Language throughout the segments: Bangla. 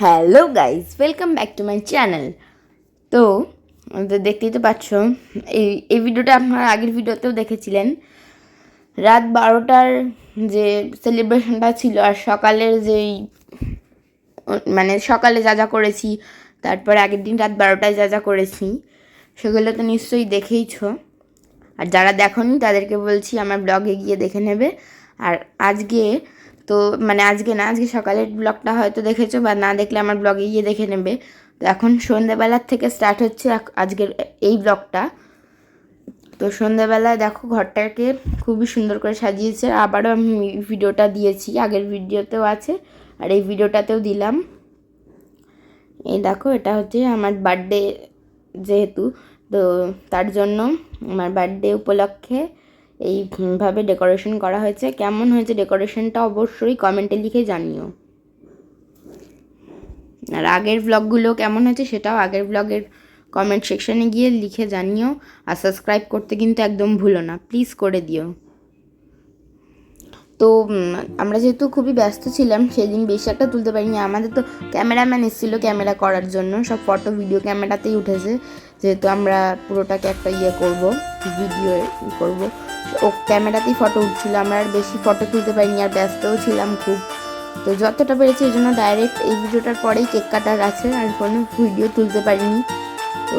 Hello guys welcome back to my channel তো দেখতেই তো পাচ্ছ, এই এই ভিডিওটা আপনারা আগের ভিডিওতেও দেখেছিলেন। রাত বারোটার যে সেলিব্রেশনটা ছিল আর সকালের যেই মানে সকালে যা যা করেছি, তারপর আগের দিন রাত বারোটায় যা যা করেছি, সেগুলো তো নিশ্চয়ই দেখেইছো। আর যারা দেখোনি, তাদেরকে বলছি আমার ব্লগে গিয়ে দেখে নেবে। আর আজকে তো মানে আজকে না, আজকে সকালের ব্লগটা হয়তো দেখেছ বা না দেখলে আমার ব্লগে গিয়ে দেখে নেবে। তো এখন সন্ধ্যেবেলার থেকে স্টার্ট হচ্ছে আজকের এই ব্লগটা তো সন্ধ্যেবেলায় দেখো ঘরটাকে খুবই সুন্দর করে সাজিয়েছে। আবারও আমি ভিডিওটা দিয়েছি, আগের ভিডিওতেও আছে, আর এই ভিডিওটাতেও দিলাম। এই দেখো, এটা হচ্ছে আমার বার্থডে যেহেতু, তো তার জন্য আমার বার্থডে উপলক্ষে এইভাবে ডেকোরেশন করা হয়েছে। কেমন হয়েছে ডেকোরেশনটা অবশ্যই কমেন্টে লিখে জানিও। আর আগের ব্লগগুলো কেমন হয়েছে সেটাও আগের ব্লগের কমেন্ট সেকশনে গিয়ে লিখে জানিও। আর সাবস্ক্রাইব করতে কিন্তু একদম ভুলো না। প্লিজ করে দিও। তো আমরা যেহেতু খুবই ব্যস্ত ছিলাম, সেদিন বেশি একটা তুলতে পারিনি। আমাদের তো ক্যামেরাম্যান এসেছিল ক্যামেরা করার জন্য। সব ফটো, ভিডিও ক্যামেরাতেই উঠেছে। যেহেতু আমরা পুরোটাকে একটা ইয়ে করব, ভিডিও করব, ও ক্যামেরাতেই ফটো উঠছিল। আমরা আর বেশি ফটো তুলতে পারিনি আর ব্যস্তও ছিলাম খুব। তো যতটা পেরেছি, এই জন্য ডাইরেক্ট এই ভিডিওটার পরেই কেক কাটার আছে। আর কোনো ভিডিও তুলতে পারিনি। তো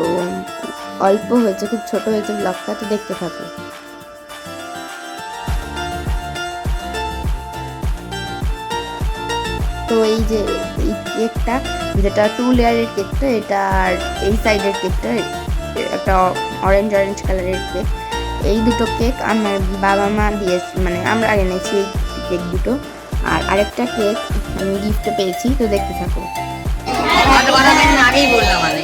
অল্প হয়েছে, খুব ছোট হয়েছে ব্লগটা তো দেখতে থাকো। তো এই যে এই কেকটা, যেটা টু লেয়ারের কেকটা, এটা আর এই সাইডের কেকটা, একটা অরেঞ্জ অরেঞ্জ কালারের কেক এই দুটো কেক আমার বাবা মা দিয়েছে মানে আমরা এনেছি এই কেক দুটো। আর আরেকটা কেক আমি গিফট পেয়েছি, তো দেখতে থাকো। আমি বললাম আমি।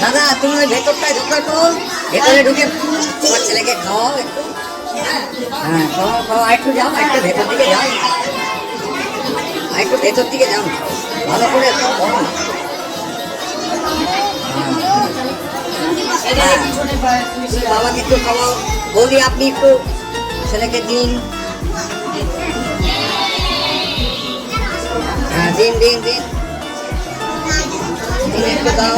দাদা তুমি ওই ভেতরটায় ঢুকো একটু। ভেতরে ঢুকে তোমার ছেলেকে খাওয়াও একটু। হ্যাঁ একটু যাও একটু ভেতর দিকে যাও। একটু ভেতর দিকে যাও ভালো করে খাও না। হ্যাঁ। বাবাকে একটু খাওয়াও। বৌদি আপনি একটু ছেলেকে দিন। হ্যাঁ দিন দিন দিন। দিন একটু দাও।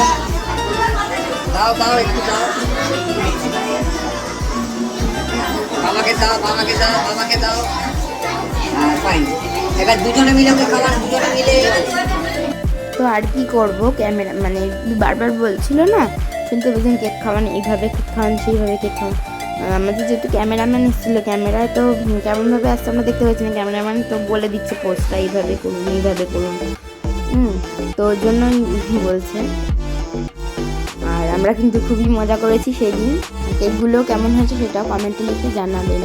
দাও দাও একটু দাও। বাবাকে দাও বাবাকে দাও বাবাকে দাও। ফাইন এবার দুজনে মিলে ওকে দুজনে মিলে তো আর কি করব? ক্যামেরা মানে বারবার বলছিল না, কিন্তু বলছেন কেক খাওয়ান, এইভাবে কেক খাওয়ান, সেইভাবে কেক খাওয়ান। আমাদের যেহেতু ক্যামেরাম্যান এসেছিল, ক্যামেরায় তো কেমনভাবে আসতে আমরা দেখতে পাচ্ছি না। ক্যামেরাম্যান তো বলে দিচ্ছে পোস্টটা এইভাবে করুন এইভাবে করুন। হুম, তো ওর জন্যই বলছে। আর আমরা কিন্তু খুবই মজা করেছি সেই দিন কেকগুলো কেমন হয়েছে সেটাও কমেন্টে লিখে জানাবেন।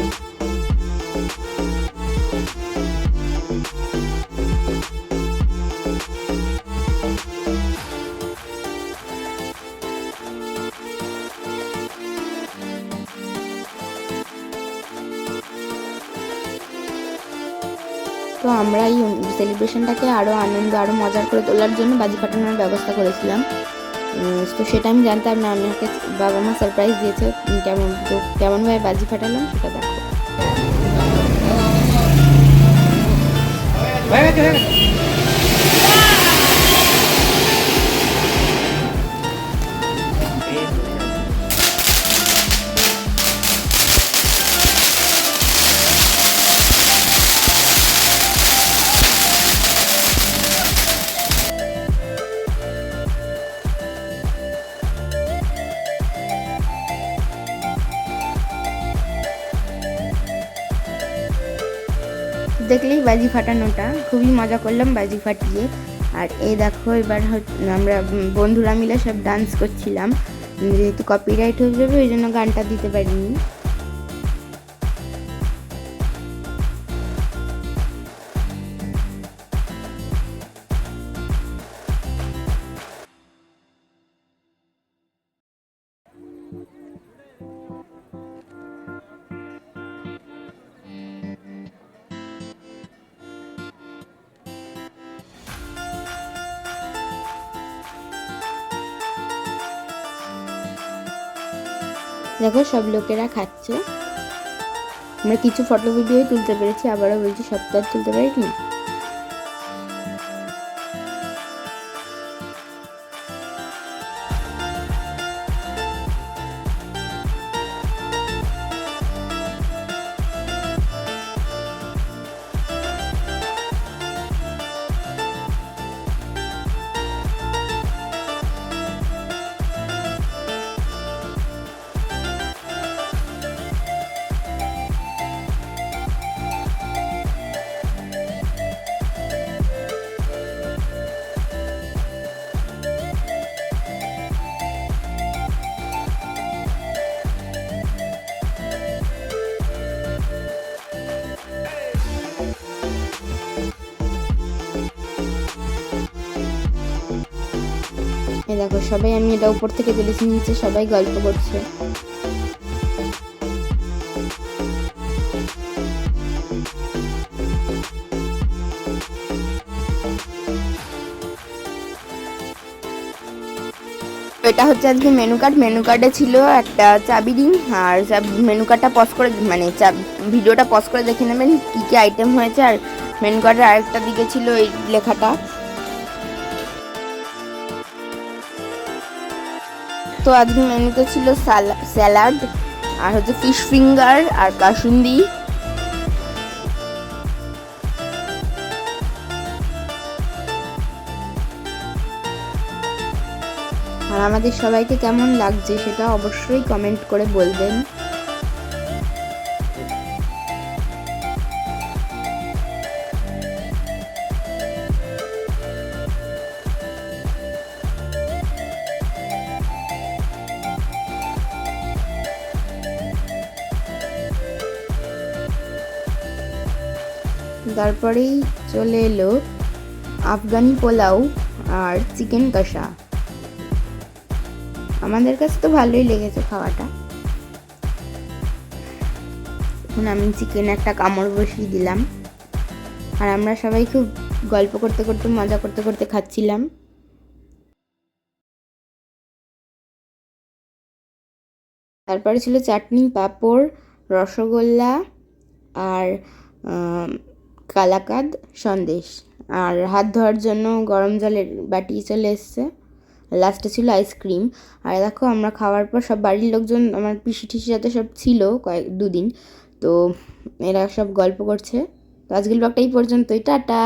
তো আমরা এই সেলিব্রেশনটাকে আরও আনন্দ আরও মজার করে তোলার জন্য বাজি ফাটানোর ব্যবস্থা করেছিলাম। তো সেটা আমি জানতাম না। আমাকে বাবা মা সারপ্রাইজ দিয়েছে কেমন তো কেমনভাবে বাজি ফাটালাম সেটা দেখো দেখলেই বাজি ফাটানোটা। খুবই মজা করলাম বাজি ফাটিয়ে। আর এই দেখো, এবার আমরা বন্ধুরা মিলে সব ডান্স করছিলাম। যেহেতু কপিরাইট হয়ে যাবে, ওই জন্য গানটা দিতে পারিনি। দেখো সব লোকেরা খাচ্ছে। আমরা কিছু ফটো ভিডিও তুলতে পেরেছি, আবারও বলছি সব তো তুলতে পারিনি দেখো সবাই আমি এটা উপর থেকে তুলেছি নিচে সবাই গল্প করছে। এটা হচ্ছে আজকে মেনু কার্ড মেনু কার্ডে ছিল একটা চাবি রিং আর মেনু কার্ডটা পজ করে মানে ভিডিওটা পজ করে দেখে নেবেন কী কী আইটেম হয়েছে। আর মেনু কার্ডের আরেকটা দিকে ছিল এই লেখাটা। তো আজকে মেনুতে ছিল স্যালাড আর হচ্ছে ফিশ ফিঙ্গার আর কাসুন্দি। আর আমাদের সবাইকে কেমন লাগছে সেটা অবশ্যই কমেন্ট করে বলবেন। তারপরেই চলে এলো আফগানি পোলাও আর চিকেন কষা। আমাদের কাছে তো ভালোই লেগেছে খাওয়াটা। এখন আমি চিকেন একটা কামড় বসিয়ে দিলাম। আর আমরা সবাই খুব গল্প করতে করতে, মজা করতে করতে খাচ্ছিলাম। তারপরে ছিল চাটনি, পাঁপড়, রসগোল্লা আর কালাকাদ সন্দেশ। আর হাত ধোয়ার জন্য গরম জলের বাটি চলে এসছে। লাস্টে ছিল আইসক্রিম আর দেখো, আমরা খাওয়ার পর সব বাড়ির লোকজন, আমার পিসি টিসি সাথে সব ছিল কয়েক, দুদিন, তো এরা সব গল্প করছে। তো আজকের ব্লগটা এই পর্যন্তই, টাটা!